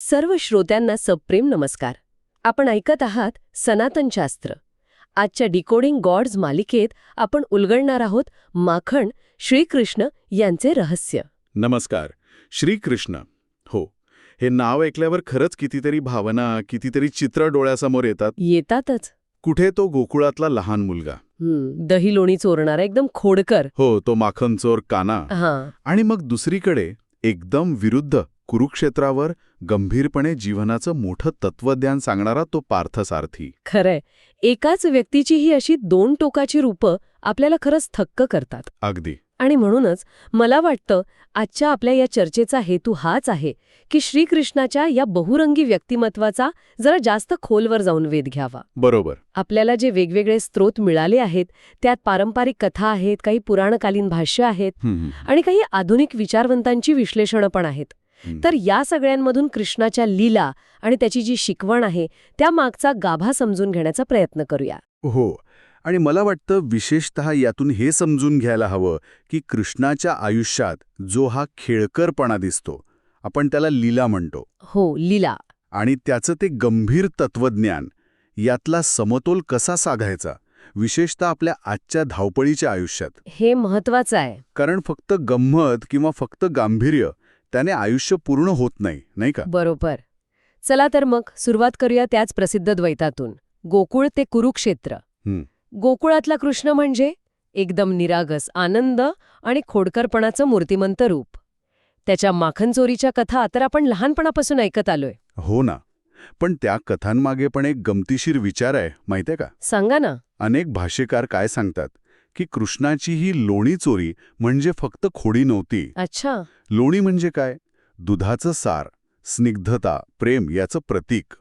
सर्व श्रोत्यांना सप्रेम नमस्कार. आपण ऐकत आहात सनातन शास्त्र. आजच्या डिकोडिंग गॉड्स मालिकेत आपण उलगडणार आहोत माखण श्रीकृष्ण यांचे रहस्य. नमस्कार. श्रीकृष्ण. हो. हे नाव ऐकल्यावर खरंच कितीतरी भावना कितीतरी चित्र डोळ्यासमोर येतात. येतातच. कुठे तो गोकुळातला लहान मुलगा. दही लोणी चोरणारा एकदम खोडकर. हो तो माखनचोर काना. हां. आणि मग दुसरीकडे एकदम विरुद्ध कुरुक्षेत्रावर गंभीरपणे जीवनाचं मोठं तत्वज्ञान सांगणारा तो पार्थसारथी. खरंय. एकाच व्यक्तीची ही अशी दोन टोकाची रूपं आपल्याला खरंच थक्क करतात. अगदी. आणि म्हणूनच मला वाटतं आजच्या आपल्या या चर्चेचा हेतू हाच आहे की श्रीकृष्णाच्या या बहुरंगी व्यक्तिमत्वाचा जरा जास्त खोलवर जाऊन वेध घ्यावा. बरोबर. आपल्याला जे वेगवेगळे स्रोत मिळाले आहेत त्यात पारंपरिक कथा आहेत काही पुराणकालीन भाष्य आहेत आणि काही आधुनिक विचारवंतांची विश्लेषणं पण आहेत. तर या सगळ्यांमधून कृष्णाच्या लीला आणि त्याची जी शिकवण आहे त्या मागचा गाभा समजून घेण्याचा प्रयत्न करूया. हो. आणि मला वाटतं विशेषत यातून हे समजून घ्यायला हवं की कृष्णाच्या आयुष्यात जो हा खेळकरपणा दिसतो आपण त्याला लीला म्हणतो. हो लीला. आणि त्याचं ते गंभीर तत्वज्ञान यातला समतोल कसा साधायचा? विशेषतः आपल्या आजच्या धावपळीच्या आयुष्यात. हे महत्वाचं आहे. कारण फक्त गंमत किंवा फक्त गांभीर्य त्याने आयुष्य पूर्ण होत नाही नाही का? बरोबर. चला तर मग सुरुवात करूया त्याच प्रसिद्ध द्वैतातून. गोकुळ ते कुरुक्षेत्र. गोकुळातला कृष्ण म्हणजे? एकदम निरागस आनंद आणि खोडकरपणाचं मूर्तिमंत रूप. त्याच्या माखनचोरीच्या कथा तर आपण लहानपणापासून ऐकत आलोय. हो ना. पण त्या कथांमागे पण एक गमतीशीर विचार आहे माहितीये का? सांगा ना. अनेक भाष्यकार काय सांगतात? की कृष्णाची ही लोणी चोरी म्हणजे फक्त खोडी नव्हती. अच्छा. लोणी म्हणजे काय? दुधाचं सार स्निग्धता प्रेम याचं प्रतीक.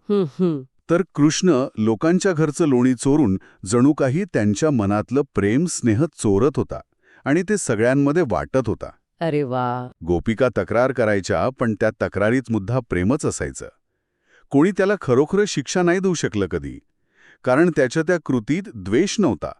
तर कृष्ण लोकांच्या घरचं लोणी चोरून जणू काही त्यांच्या मनातलं प्रेम स्नेह चोरत होता आणि ते सगळ्यांमध्ये वाटत होता. अरे वा. गोपिका तक्रार करायच्या पण त्या तक्रारीत मुद्दा प्रेमच असायचं. कोणी त्याला खरोखर शिक्षा नाही देऊ शकलं कधी. कारण त्याच्या त्या कृतीत द्वेष नव्हता.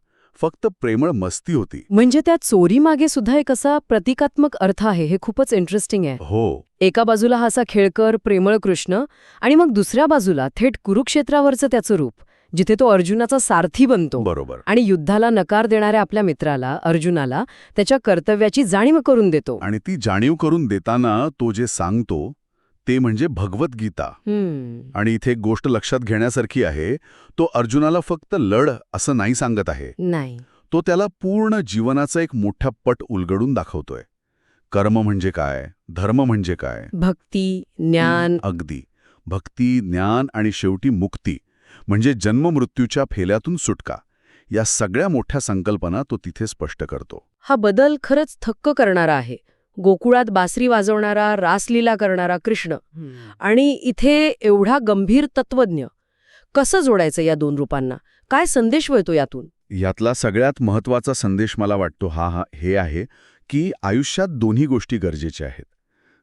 फक्त प्रेमळ मस्ती होती. म्हणजे त्या चोरीमागे सुद्धा एक असा प्रतिकात्मक अर्थ आहे हे खूपच इंटरेस्टिंग आहे. हो. एका बाजूला हा असा खेळकर प्रेमळ कृष्ण आणि मग दुसऱ्या बाजूला थेट कुरुक्षेत्रावरचं त्याचं रूप जिथे तो अर्जुनाचा सारथी बनतो. बरोबर. आणि युद्धाला नकार देणाऱ्या आपल्या मित्राला अर्जुनाला त्याच्या कर्तव्याची जाणीव करून देतो. आणि ती जाणीव करून देताना तो जे सांगतो ते म्हणजे भगवद्गीता आणि इथे एक गोष्ट लक्षात घेण्यासारखी आहे तो अर्जुनाला फक्त लढ असं नाही सांगत आहे. नाही. तो त्याला पूर्ण जीवनाचा एक मोठा पट उलगडून दाखवतोय. कर्म म्हणजे काय? धर्म म्हणजे काय? भक्ती ज्ञान. अगदी. भक्ती ज्ञान आणि शेवटी मुक्ती म्हणजे जन्ममृत्यूच्या फेल्यातून सुटका. या सगळ्या मोठ्या संकल्पना तो तिथे स्पष्ट करतो. हा बदल खरंच थक्क करणारा आहे. गोकुळात बासरी वाजवणारा रासलीला करणारा कृष्ण. आणि इथे एवढा गंभीर तत्वज्ञ कसं जोडायचं या दोन रूपांना? काय संदेश मिळतो यातून? यातला सगळ्यात महत्त्वाचा संदेश मला वाटतो हा हा हे आहे की आयुष्यात दोन्ही गोष्टी गरजेच्या आहेत.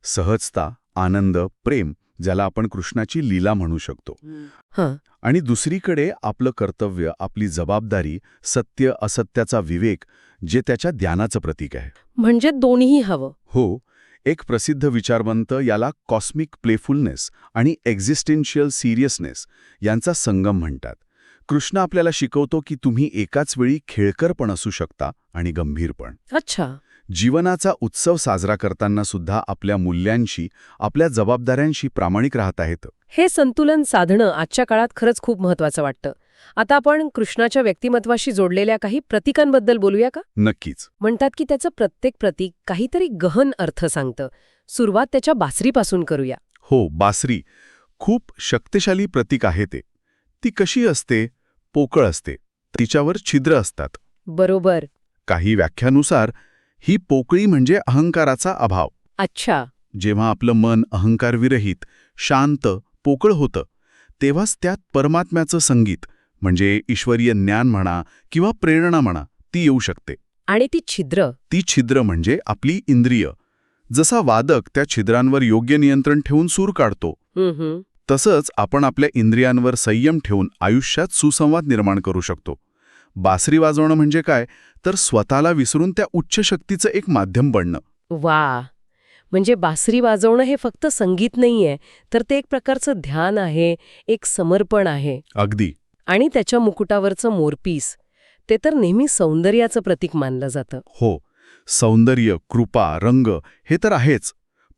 सहजता आनंद प्रेम ज्याला आपण कृष्णाची लीला म्हणू शकतो. हं. आणि दुसरीकडे आपलं कर्तव्य आपली जबाबदारी सत्य असत्याचा विवेक जे त्याच्या ध्यानाचं प्रतीक आहे. म्हणजे दोन्हीही हवं. हो एक प्रसिद्ध विचारवंत याला कॉस्मिक प्लेफुलनेस आणि एक्झिस्टेन्शियल सिरियसनेस यांचा संगम म्हणतात. कृष्ण आपल्याला शिकवतो की तुम्ही एकाच वेळी खेळकर पण असू शकता आणि गंभीर पण. अच्छा. जीवनाचा उत्सव साजरा करताना सुद्धा आपल्या मूल्यांशी आपल्या जबाबदाऱ्यांशी प्रामाणिक राहत आहेत. हे संतुलन साधणं आजच्या काळात खरंच खूप महत्वाचं वाटतं. आता आपण कृष्णाच्या व्यक्तिमत्वाशी जोडलेल्या काही प्रतीकांबद्दल बोलूया का? नक्कीच. म्हणतात की त्याचं प्रत्येक प्रतीक काहीतरी गहन अर्थ सांगतं. सुरुवात त्याच्या बासरीपासून करूया. हो बासरी. खूप शक्तिशाली प्रतीक आहे ते. ती कशी असते? पोकळ असते. तिच्यावर छिद्र असतात. बरोबर. काही व्याख्यानुसार ही पोकळी म्हणजे अहंकाराचा अभाव. अच्छा. जेव्हा आपलं मन अहंकारविरहित शांत पोकळ होतं तेव्हाच त्यात परमात्म्याचं संगीत म्हणजे ईश्वरीय ज्ञान म्हणा किंवा प्रेरणा म्हणा ती येऊ शकते. आणि ती छिद्र. ती छिद्र म्हणजे आपली इंद्रिय. जसा वादक त्या छिद्रांवर योग्य नियंत्रण ठेवून सूर काढतो तसंच आपण आपल्या इंद्रियांवर संयम ठेवून आयुष्यात सुसंवाद निर्माण करू शकतो. बासरी वाजवणं म्हणजे काय? तर स्वतःला विसरून त्या उच्च शक्तीचं एक माध्यम बनणं. वा! म्हणजे बासरी वाजवणं हे फक्त संगीत नाहीये तर ते एक प्रकारचं ध्यान आहे एक समर्पण आहे. अगदी. आणि त्याच्या मुकुटावरचं मोरपीस ते तर नेहमी सौंदर्याचं प्रतीक मानलं जातं. हो सौंदर्य कृपा रंग हे तर आहेच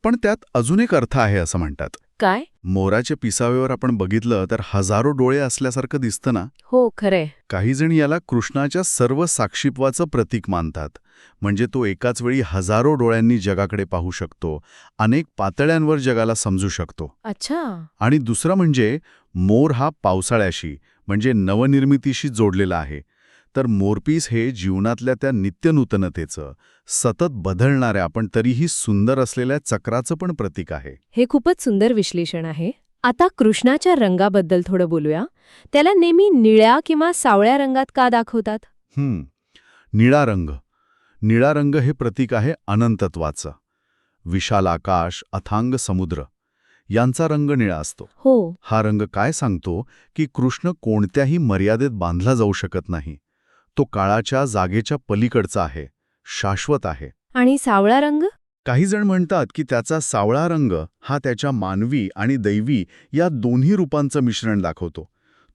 पण त्यात अजून एक अर्थ आहे असं म्हणतात. काय? मोराच्या पिसाव्यावर आपण बघितलं तर हजारो डोळे असल्यासारखं दिसतं ना? हो खरंय. काही जण याला कृष्णाच्या सर्व साक्षीत्वाचं प्रतीक मानतात म्हणजे तो एकाच वेळी हजारो डोळ्यांनी जगाकडे पाहू शकतो अनेक पातळ्यांवर जगाला समजू शकतो. अच्छा. आणि दुसरं म्हणजे मोर हा पावसाळ्याशी म्हणजे नवनिर्मितीशी जोडलेला आहे. तर मोरपीस हे जीवनातल्या त्या नित्यनूतनतेचं सतत बदलणाऱ्या पण तरीही सुंदर असलेल्या चक्राचं पण प्रतीक आहे. हे खूपच सुंदर विश्लेषण आहे. आता कृष्णाच्या रंगाबद्दल थोडं बोलूया. त्याला नेहमी निळ्या किंवा सावळ्या रंगात का दाखवतात? हं, निळा रंग. निळा रंग हे प्रतीक आहे अनंतत्वाचं. विशाल आकाश अथांग समुद्र. यांचा रंग निळा असतो. हो. हा रंग काय सांगतो की कृष्ण कोणत्याही मर्यादेत बांधला जाऊ शकत नाही. तो काळाच्या जागेच्या पलीकडचा आहे शाश्वत आहे. आणि सावळा रंग? काही जण म्हणतात की त्याचा सावळा रंग हा त्याच्या मानवी आणि दैवी या दोन्ही रूपांचं मिश्रण दाखवतो.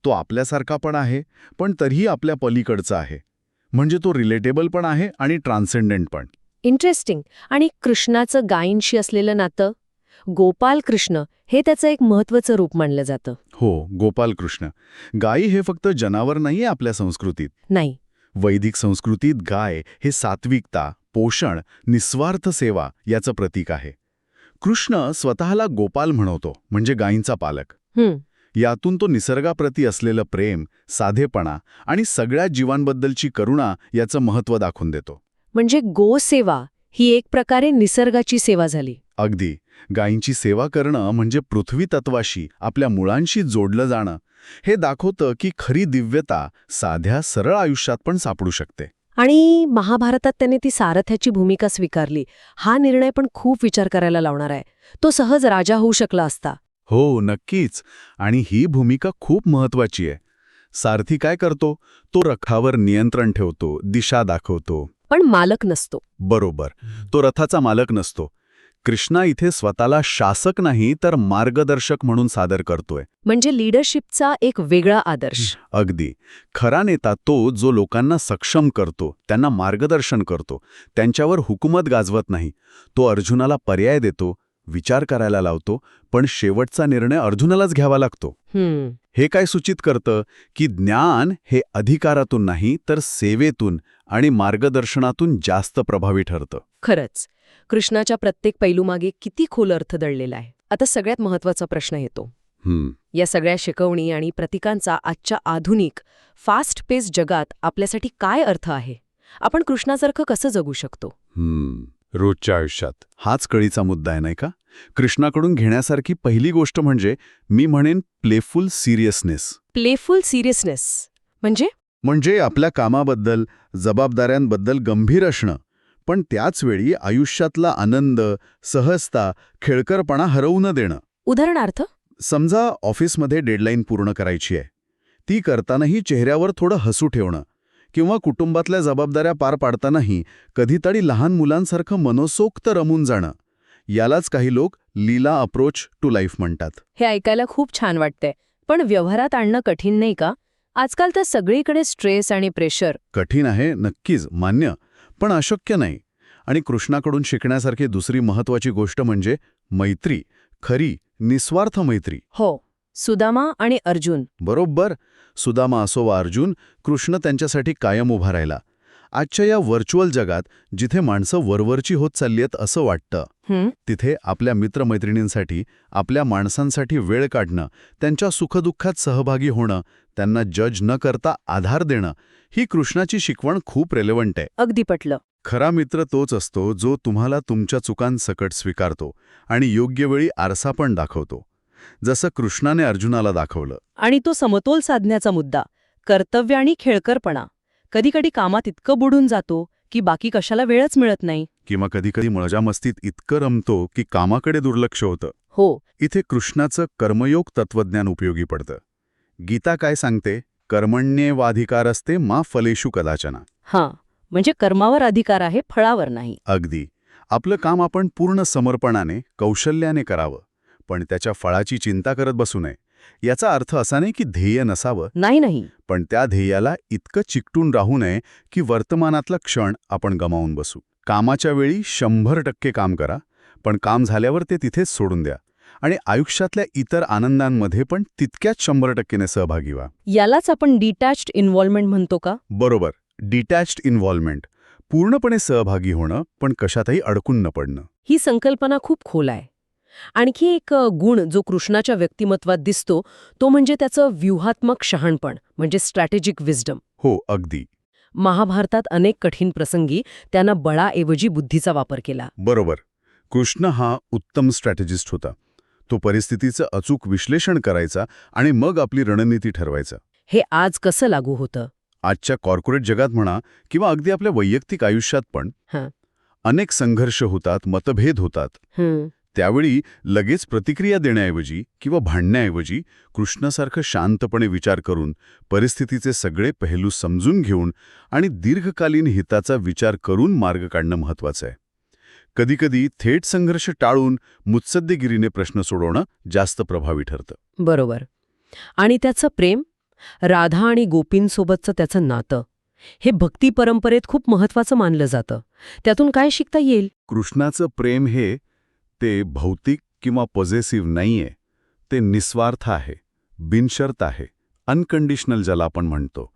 तो आपल्यासारखा पण आहे पण तरीही आपल्या पलीकडचा आहे. म्हणजे तो रिलेटेबल पण आहे आणि ट्रान्सेंडंट पण. इंटरेस्टिंग आणि कृष्णाचं गायींशी असलेलं नातं? गोपाल कृष्ण हे त्याचं एक महत्वाचं रूप मानलं जातं. हो गोपाल कृष्ण गायी हे फक्त जनावर नाहीये आपल्या संस्कृतीत. नाही. वैदिक संस्कृतीत गाय हे सात्विकता पोषण निस्वार्थ सेवा याचं प्रतीक आहे. कृष्ण स्वतःला गोपाल म्हणवतो म्हणजे गायींचा पालक. यातून तो निसर्गाप्रती असलेलं प्रेम साधेपणा आणि सगळ्या जीवांबद्दलची करुणा याचं महत्त्व दाखवून देतो. म्हणजे गोसेवा ही एक प्रकारे निसर्गाची सेवा झाली. अगदी. गायींची सेवा करणं म्हणजे पृथ्वी तत्वाशी आपल्या मुळांशी जोडलं जाणं. हे दाखवतं की खरी दिव्यता साध्या सरळ आयुष्यात पण सापडू शकते. आणि महाभारतात त्याने ती सारथ्याची भूमिका स्वीकारली. हा निर्णय पण खूप विचार करायला लावणार आहे. तो सहज राजा होऊ शकला असता. हो नक्कीच. आणि ही भूमिका खूप महत्वाची आहे. सारथी काय करतो? तो रखावर नियंत्रण ठेवतो दिशा दाखवतो. पण मालक नसतो. बरोबर. तो रथाचा मालक नसतो. कृष्णा इथे स्वतःला शासक नाही तर मार्गदर्शक म्हणून सादर करतोय. म्हणजे लीडरशिपचा एक वेगळा आदर्श. अगदी. खरा नेता तो जो लोकांना सक्षम करतो त्यांना मार्गदर्शन करतो त्यांच्यावर हुकूमत गाजवत नाही. तो अर्जुनाला पर्याय देतो विचार करायला लावतो पण शेवटचा निर्णय अर्जुनालाच घ्यावा लागतो. हे काय सूचित करतं की ज्ञान हे अधिकारातून नाही तर सेवेतून आणि मार्गदर्शनातून जास्त प्रभावी ठरतं. खरंच कृष्णाच्या प्रत्येक पैलूमागे किती खोल अर्थ दडलेला आहे. आता सगळ्यात महत्त्वाचा प्रश्न येतो. या सगळ्या शिकवणी आणि प्रतिकांचा आजच्या आधुनिक फास्ट पेस जगात आपल्यासाठी काय अर्थ आहे? आपण कृष्णासारखं कसं जगू शकतो? हम्म. रोजच्या आयुष्यात. हाच कळीचा मुद्दा आहे नाही का? कृष्णाकडून घेण्यासारखी पहिली गोष्ट म्हणजे मी म्हणेन प्लेफुल सिरियसनेस प्लेफुल सिरियसनेस म्हणजे? म्हणजे आपल्या कामाबद्दल जबाबदाऱ्यांबद्दल गंभीर असणं. पण त्याचवेळी आयुष्यातला आनंद सहजता खेळकरपणा हरवू न देणं. उदाहरणार्थ? समजा ऑफिसमध्ये डेडलाईन पूर्ण करायची आहे. ती करतानाही चेहऱ्यावर थोडं हसू ठेवणं किंवा कुटुंबातल्या जबाबदाऱ्या पार पाडतानाही कधीतरी लहान मुलांसारखं मनोसोक्त रमून जाणं. यालाच काही लोक लीला अप्रोच टू लाईफ म्हणतात. हे ऐकायला खूप छान वाटतंय. पण व्यवहारात आणणं कठीण नाही का? आजकाल तर सगळीकडे स्ट्रेस आणि प्रेशर कठीण आहे नक्कीच मान्य. पण अशक्य नाही. आणि कृष्णाकडून शिकण्यासारखी दुसरी महत्वाची गोष्ट म्हणजे मैत्री खरी निस्वार्थ मैत्री. हो सुदामा आणि अर्जुन. बरोबर. सुदामा असो वा अर्जुन कृष्ण त्यांच्यासाठी कायम उभा राहिला. आजच्या या व्हर्च्युअल जगात जिथे माणसं वरवरची होत चालली आहेत असं वाटतं तिथे आपल्या मित्रमैत्रिणींसाठी आपल्या माणसांसाठी वेळ काढणं त्यांच्या सुखदुःखात सहभागी होणं त्यांना जज न करता आधार देणं ही कृष्णाची शिकवण खूप रेलेवंट आहे. अगदी पटलं. खरा मित्र तोच असतो जो तुम्हाला तुमच्या चुकांसकट स्वीकारतो आणि योग्य वेळी आरसा पण दाखवतो. जसं कृष्णाने अर्जुनाला दाखवलं. आणि तो समतोल साधण्याचा मुद्दा कर्तव्य आणि खेळकरपणा. कधीकधी कामात इतकं बुडून जातो की बाकी कशाला वेळच मिळत नाही. किंवा कधीकधी मजामस्तीत इतकं रमतो की कामाकडे दुर्लक्ष होतं. हो. इथे कृष्णाचं कर्मयोग तत्वज्ञान उपयोगी पडतं. गीता काय सांगते? कर्मण्येवाधिकार असते मा फलेषु कदाचना. हां म्हणजे कर्मावर अधिकार आहे फळावर नाही. अगदी. आपलं काम आपण पूर्ण समर्पणाने कौशल्याने करावं. पण त्याच्या फळाची चिंता करत बसू नये. याचा अर्थ असा नाही की ध्येय नसावं. नाही नाही. पण त्या ध्येयाला इतकं चिकटून राहू नये की वर्तमानातला क्षण आपण गमावून बसू. कामाच्या वेळी शंभर टक्के काम करा पण काम झाल्यावर ते तिथेच सोडून द्या. आणि आयुष्यातल्या इतर आनंदांमध्ये पण तितक्याच शंभर टक्केने सहभागी व्हा. यालाच आपण डिटॅच्ड इन्व्हॉल्वमेंट म्हणतो का? बरोबर. डिटॅच्ड इन्व्हॉल्वमेंट पूर्णपणे सहभागी होणं पण कशातही अडकून न पडणं. ही संकल्पना खूप खोल आहे. आणखी एक गुण जो कृष्णाच्या व्यक्तिमत्वात दिसतो तो म्हणजे त्याचं व्यूहात्मक शहाणपण म्हणजे स्ट्रॅटेजिक विजडम हो अगदी. महाभारतात अनेक कठीण प्रसंगी त्यानं बळाऐवजी बुद्धीचा वापर केला. बरोबर. कृष्ण हा उत्तम स्ट्रॅटेजिस्ट होता. तो परिस्थितीचं अचूक विश्लेषण करायचा आणि मग आपली रणनीती ठरवायचा. हे आज कसं लागू होतं? आजच्या कॉर्पोरेट जगात म्हणा किंवा अगदी आपल्या वैयक्तिक आयुष्यात पण हां. अनेक संघर्ष होतात मतभेद होतात. हं, त्यावेळी लगेच प्रतिक्रिया देण्याऐवजी किंवा भांडण्याऐवजी कृष्णासारखं शांतपणे विचार करून परिस्थितीचे सगळे पहलू समजून घेऊन आणि दीर्घकालीन हिताचा विचार करून मार्ग काढणं महत्वाचं आहे. कधीकधी थेट संघर्ष टाळून मुत्सद्देगिरीने प्रश्न सोडवणं जास्त प्रभावी ठरतं. बरोबर. आणि त्याचं प्रेम राधा आणि गोपींसोबतचं त्याचं नातं हे भक्ती परंपरेत खूप महत्वाचं मानलं जातं. त्यातून काय शिकता येईल? कृष्णाचं प्रेम हे ते भौतिक किंवा पॉझेसिव्ह नाहीये ते निस्वार्थ आहे बिनशर्त आहे अनकंडिशनल ज्याला आपण म्हणतो.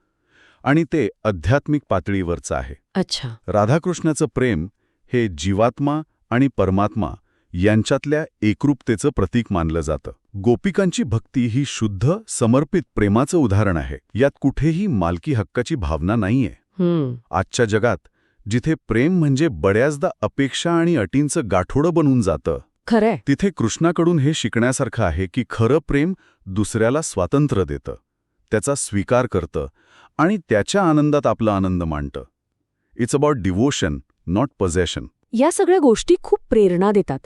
आणि ते आध्यात्मिक पातळीवरचं आहे. अच्छा. राधाकृष्णाचं प्रेम हे जीवात्मा आणि परमात्मा यांच्यातल्या एकरूपतेचं प्रतीक मानलं जातं. गोपिकांची भक्ती ही शुद्ध समर्पित प्रेमाचं उदाहरण आहे. यात कुठेही मालकी हक्काची भावना नाहीये. आजच्या जगात जिथे प्रेम म्हणजे बऱ्याचदा अपेक्षा आणि अटींचं गाठोडं बनून जातं खरंय. तिथे कृष्णाकडून हे शिकण्यासारखं आहे की खरं प्रेम दुसऱ्याला स्वातंत्र्य देतं त्याचा स्वीकार करतं आणि त्याच्या आनंदात आपला आनंद मांडतं. It's about devotion not possession या सगळ्या गोष्टी खूप प्रेरणा देतात.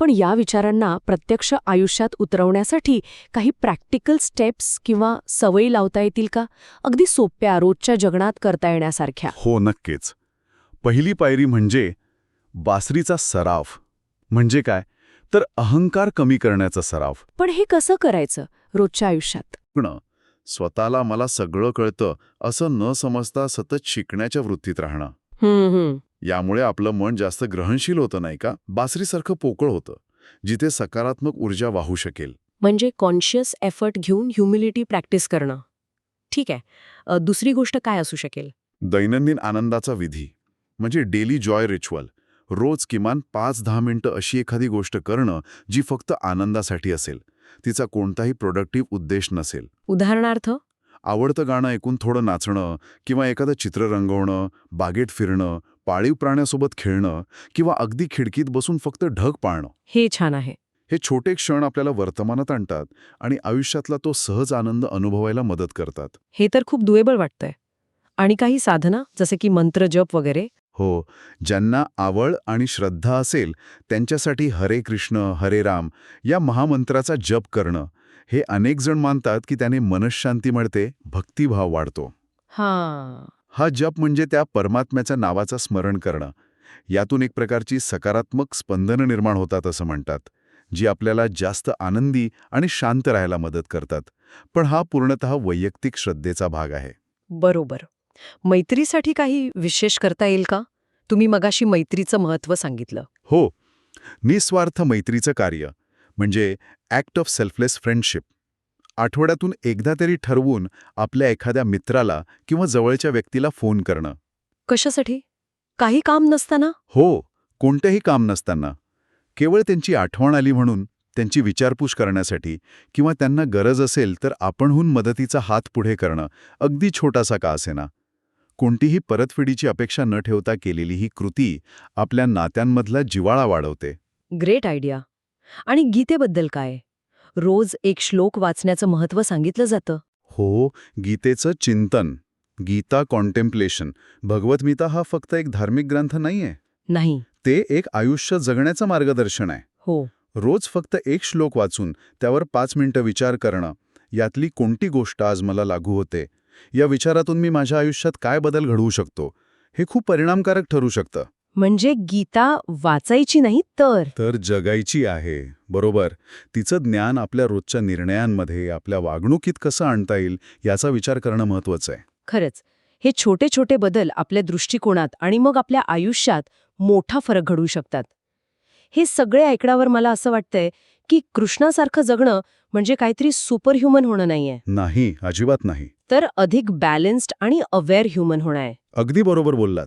पण या विचारांना प्रत्यक्ष आयुष्यात उतरवण्यासाठी काही प्रॅक्टिकल स्टेप्स किंवा सवयी लावता येतील का? अगदी सोप्या रोजच्या जगण्यात करता येण्यासारख्या. हो नक्कीच. पहिली पायरी म्हणजे बासरीचा सराव. म्हणजे काय? तर अहंकार कमी करण्याचा सराव. पण हे कसं करायचं रोजच्या आयुष्यात? स्वतःला मला सगळं कळतं असं न समजता सतत शिकण्याच्या वृत्तीत राहणं. यामुळे आपलं मन जास्त ग्रहणशील होतं नाही का? बासरीसारखं पोकळ होतं जिथे सकारात्मक ऊर्जा वाहू शकेल. म्हणजे कॉन्शियस एफर्ट घेऊन ह्युमिलिटी प्रॅक्टिस करणं. ठीक आहे. दुसरी गोष्ट काय असू शकेल? दैनंदिन आनंदाचा विधी म्हणजे डेली जॉय रिच्युअल रोज किमान पाच दहा मिनिटं अशी एखादी गोष्ट करणं जी फक्त आनंदासाठी असेल. तिचा कोणताही प्रोडक्टिव्ह उद्देश नसेल. उदाहरणार्थ? आवडतं गाणं ऐकून थोडं नाचणं किंवा एखादं चित्र रंगवणं बागेत फिरणं पाळीव प्राण्यासोबत खेळणं किंवा अगदी खिडकीत बसून फक्त ढग पाळणं. हे छान आहे. हे छोटे क्षण आपल्याला वर्तमानात आणतात आणि आयुष्यातला तो सहज आनंद अनुभवायला मदत करतात. हे तर खूप दुएबल वाटतंय. आणि काही साधना जसे की मंत्र जप वगैरे? हो ज्यांना आवड आणि श्रद्धा असेल त्यांच्यासाठी हरे कृष्ण हरे राम या महामंत्राचा जप करणं हे अनेक जण मानतात की त्याने मनशांती मिळते भक्तिभाव वाढतो. हां. हा जप म्हणजे त्या परमात्म्याच्या नावाचं स्मरण करणं. यातून एक प्रकारची सकारात्मक स्पंदनं निर्माण होतात असं म्हणतात जी आपल्याला जास्त आनंदी आणि शांत राहायला मदत करतात. पण हा पूर्णतः वैयक्तिक श्रद्धेचा भाग आहे. बरोबर. मैत्रीसाठी काही विशेष करता येईल का? तुम्ही मगाशी मैत्रीचं महत्त्व सांगितलं. हो. निस्वार्थ मैत्रीचं कार्य म्हणजे ॲक्ट ऑफ सेल्फलेस फ्रेंडशिप आठवड्यातून एकदा तरी ठरवून आपल्या एखाद्या मित्राला किंवा जवळच्या व्यक्तीला फोन करणं. कशासाठी? काही काम नसताना? हो कोणतंही काम नसताना. केवळ त्यांची आठवण आली म्हणून त्यांची विचारपूस करण्यासाठी किंवा त्यांना गरज असेल तर आपणहून मदतीचा हात पुढे करणं अगदी छोटासा का असेना. कोणतीही परतफेडीची अपेक्षा न ठेवता केलेली ही कृती आपल्या नात्यांमधला जिवाळा वाढवते. Great idea. आणि गीतेबद्दल काय? रोज एक श्लोक वाचण्याचं महत्त्व सांगितलं जातं. हो गीतेचं चिंतन गीता कॉन्टेम्प्लेशन भगवद्गीता हा फक्त एक धार्मिक ग्रंथ नाहीये. नाही. ते एक आयुष्य जगण्याचं मार्गदर्शन आहे. हो. रोज फक्त एक श्लोक वाचून त्यावर पाच मिनिटं विचार करणं यातली कोणती गोष्ट आज मला लागू होते? या विचारातून मी माझ्या आयुष्यात काय बदल घडवू शकतो? हे खूप परिणामकारक ठरू शकतं. म्हणजे गीता वाचायची नाही तर. तर जगायची आहे. बरोबर. तिचं ज्ञान आपल्या रोजच्या निर्णयांमध्ये आपल्या वागणुकीत कसं आणता येईल याचा विचार करणं महत्वाचं आहे. खरंच. हे छोटे छोटे बदल आपल्या दृष्टिकोनात आणि मग आपल्या आयुष्यात मोठा फरक घडवू शकतात. हे सगळे ऐकण्यावर मला असं वाटतंय की कृष्णासारखं जगणं म्हणजे काहीतरी सुपरह्युमन होणं नाहीये. नाही अजिबात नाही. तर अधिक बॅलन्स्ड आणि अवेअर ह्युमन होणं आहे. अगदी बरोबर बोललात.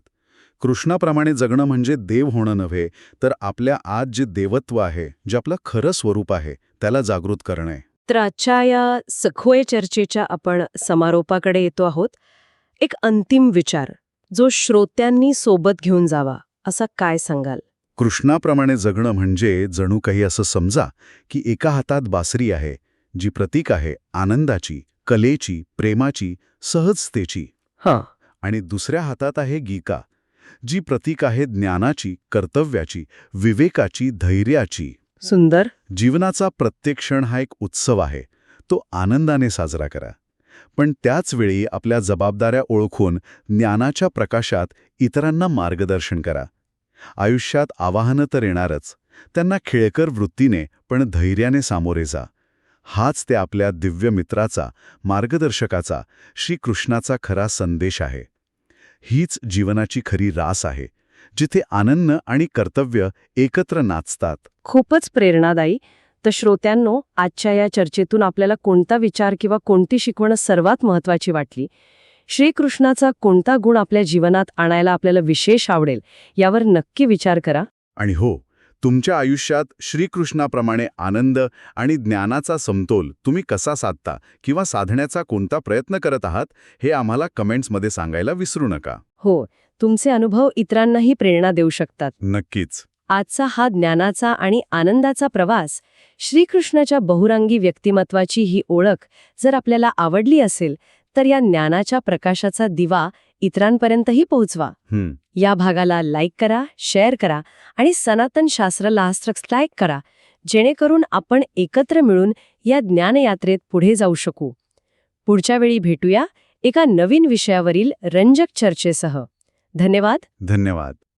कृष्णाप्रमाणे जगणं म्हणजे देव होणं नव्हे तर आपल्या आत जे देवत्व आहे जे आपलं खरं स्वरूप आहे त्याला जागृत करणं. आहे तर आजच्या या सखोय चर्चेच्या आपण समारोपाकडे येतो आहोत. एक अंतिम विचार जो श्रोत्यांनी सोबत घेऊन जावा असा काय सांगाल? कृष्णाप्रमाणे जगणं म्हणजे जणू काही असं समजा की एका हातात बासरी आहे जी प्रतीक आहे आनंदाची कलेची प्रेमाची सहजतेची. हां. आणि दुसऱ्या हातात आहे गीका जी प्रतीक आहे ज्ञानाची कर्तव्याची विवेकाची धैर्याची. सुंदर. जीवनाचा प्रत्येक क्षण हा एक उत्सव आहे. तो आनंदाने साजरा करा. पण त्याच वेळी आपल्या जबाबदाऱ्या ओळखून ज्ञानाच्या प्रकाशात इतरांना मार्गदर्शन करा. आयुष्यात आवाहनं तर येणारच. त्यांना खेळकर वृत्तीने पण धैर्याने सामोरे जा. हाच ते आपल्या दिव्य मित्राचा मार्गदर्शकाचा श्रीकृष्णाचा खरा संदेश आहे. हीच जीवनाची खरी रास आहे जिथे आनंद आणि कर्तव्य एकत्र नाचतात. खूपच प्रेरणादायी. तर श्रोत्यांनो आजच्या या चर्चेतून आपल्याला कोणता विचार किंवा कोणती शिकवण सर्वात महत्वाची वाटली? श्रीकृष्णाचा कोणता गुण आपल्या जीवनात आणायला आपल्याला विशेष आवडेल यावर नक्की विचार करा. आणि हो तुमच्या आयुष्यात श्रीकृष्णाप्रमाणे आनंद आणि ज्ञानाचा समतोल तुम्ही कसा साधता किंवा साधण्याचा कोणता प्रयत्न करत आहात हे आम्हाला कमेंट्समध्ये सांगायला विसरू नका. हो तुमचे अनुभव इतरांनाही प्रेरणा देऊ शकतात. नक्कीच. आजचा हा ज्ञानाचा आणि आनंदाचा प्रवास श्रीकृष्णाच्या बहुरांगी व्यक्तिमत्वाची ही ओळख जर आपल्याला आवडली असेल तर या ज्ञानाच्या प्रकाशाचा दिवा इतरांपर्यंतही पोहोचवा. हं, या भागाला लाईक करा शेअर करा आणि सनातन शास्त्राला सबस्क्राईब करा जेणेकरून आपण एकत्र मिळून या ज्ञानयात्रेत पुढे जाऊ शकू. पुढच्या वेळी भेटूया एका नवीन विषयावरील रंजक चर्चेसह. धन्यवाद. धन्यवाद.